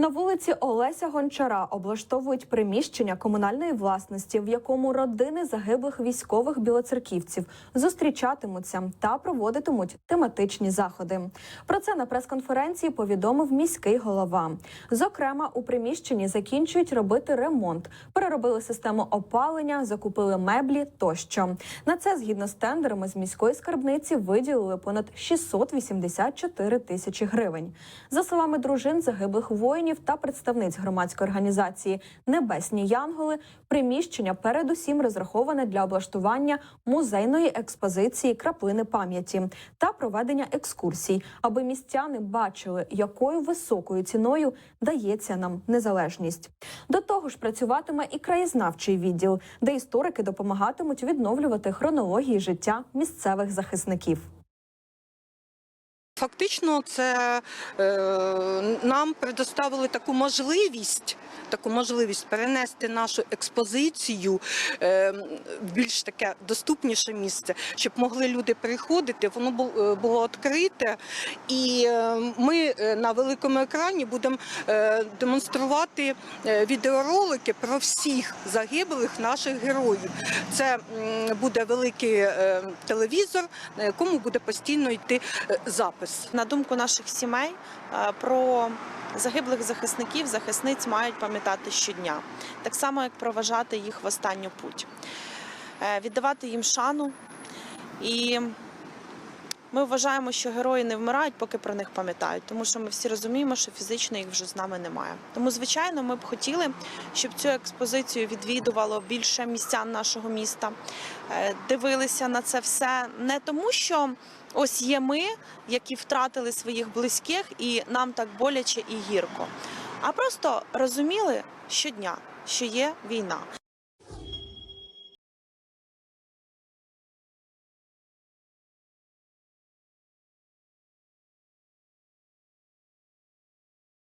На вулиці Олеся Гончара облаштовують приміщення комунальної власності, в якому родини загиблих військових білоцерківців зустрічатимуться та проводитимуть тематичні заходи. Про це на прес-конференції повідомив міський голова. Зокрема, у приміщенні закінчують робити ремонт, переробили систему опалення, закупили меблі тощо. На це згідно з тендерами з міської скарбниці виділили понад 684 тисячі гривень. За словами дружин загиблих воїнів та представниць громадської організації Небесні Янголи, приміщення передусім розраховане для облаштування музейної експозиції краплини пам'яті та проведення екскурсій, аби містяни бачили, якою високою ціною дається нам незалежність. До того ж, працюватиме і краєзнавчий відділ, де історики допомагатимуть відновлювати хронології життя місцевих захисників. Фактично, це е, нам предоставили таку можливість. Таку можливість перенести нашу експозицію е, в більш таке доступніше місце, щоб могли люди приходити. Воно е, було відкрите, і е, ми е, на великому екрані будемо е, демонструвати е, відеоролики про всіх загиблих наших героїв. Це буде великий е, телевізор, на якому буде постійно йти е, запис. На думку наших сімей, е, про загиблих захисників захисниць мають пам'ятати щодня, так само як проважати їх в останню путь, Е, віддавати їм шану. І ми вважаємо, що герої не вмирають, поки про них пам'ятають, тому що ми всі розуміємо, що фізично їх вже з нами немає. Тому, звичайно, ми б хотіли, щоб цю експозицію відвідувало більше містян нашого міста, е, дивилися на це все не тому, що ось є ми, які втратили своїх близьких, і нам так боляче і гірко, а просто розуміли щодня, що є війна.